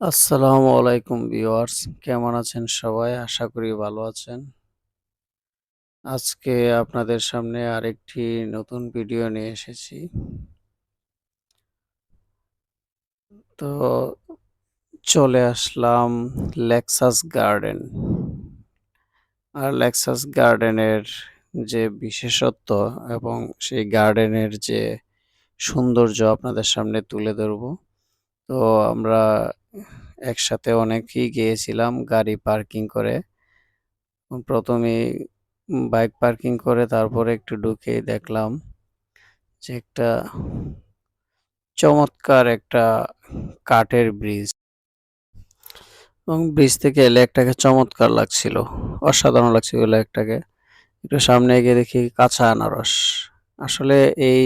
আসসালামু আলাইকুম ভিউয়ার্স। কেমন আছেন সবাই? আশা করি ভালো আছেন। আজকে আপনাদের সামনে আরেকটি নতুন ভিডিও নিয়ে এসেছি। তো চলে আসলাম লেক্সাস গার্ডেন আর লেক্সাস গার্ডেনের যে বিশেষত্ব এবং সেই গার্ডেনের যে সৌন্দর্য আপনাদের সামনে তুলে ধরব তো আমরা একসাথে অনেকেই গিয়েছিলাম গাড়ি পার্কিং করে। প্রথমে বাইক পার্কিং করে তারপরে একটু ঢুকেই দেখলাম যে একটা চমৎকার একটা কাঠের ব্রিজ। এবং ব্রিজ থেকে লেকটাকে চমৎকার লাগছিল, অসাধারণ লাগছিল লেকটাকে একটু সামনে গিয়ে দেখি কাঁচা আনারস। আসলে এই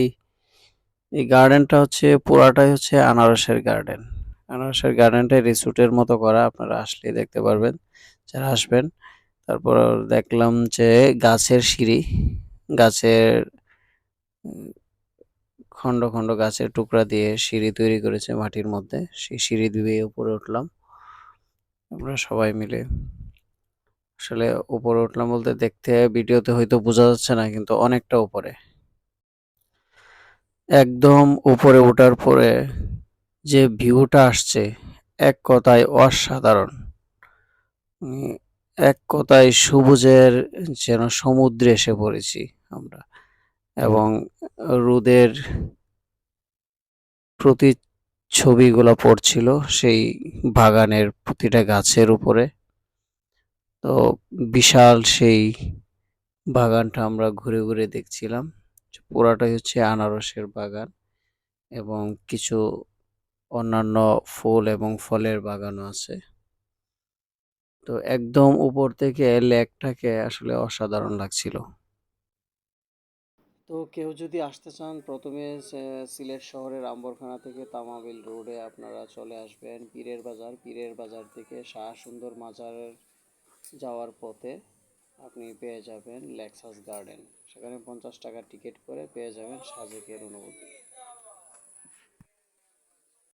এই গার্ডেনটা হচ্ছে পুরাটাই হচ্ছে আনারসের গার্ডেন আনারসের গার্ডেনটাই রিসোর্টের মতো করা, আপনারা আসলে দেখতে পারবেন, যারা আসবেন। তারপর দেখলাম যে গাছের সিঁড়ি, গাছের খণ্ড খণ্ড গাছের টুকরা দিয়ে সিঁড়ি তৈরি করেছে মাটির মধ্যে। সেই সিঁড়ি দিয়ে উপরে উঠলাম। আমরা সবাই মিলে। আসলে উপরে উঠলাম বলতে দেখতে, ভিডিওতে হয়তো বোঝা যাচ্ছে না, কিন্তু অনেকটা উপরে। একদম উপরে ওঠার পরে যে ভিউটা আসছে, এক কথায় অসাধারণ। এক কথায় সবুজের যেন সমুদ্রে এসে পড়েছি আমরা এবং রোদের প্রতি ছবিগুলো পড়ছিল সেই বাগানের প্রতিটা গাছের উপরে। তো বিশাল সেই বাগানটা আমরা ঘুরে ঘুরে দেখছিলাম। পুরাটাই হচ্ছে আনারসের বাগান এবং কিছু অন্যান্য ফুল এবং ফলের বাগানও আছে। তো একদম উপর থেকে লেকটাকে আসলে অসাধারণ লাগছিল। তো কেউ যদি আসতে চান, প্রথমে সিলেট শহরের আম্বরখানা থেকে তামাবিল রোডে আপনারা চলে আসবেন, পীরের বাজার। পীরের বাজার থেকে শাহ সুন্দর মাজারের যাওয়ার পথে। আপনি পেয়ে যাবেন লেক্সাস গার্ডেন সেখানে পঞ্চাশ টাকার টিকিট করে পেয়ে যাবেন সাজেকের অনুভূতি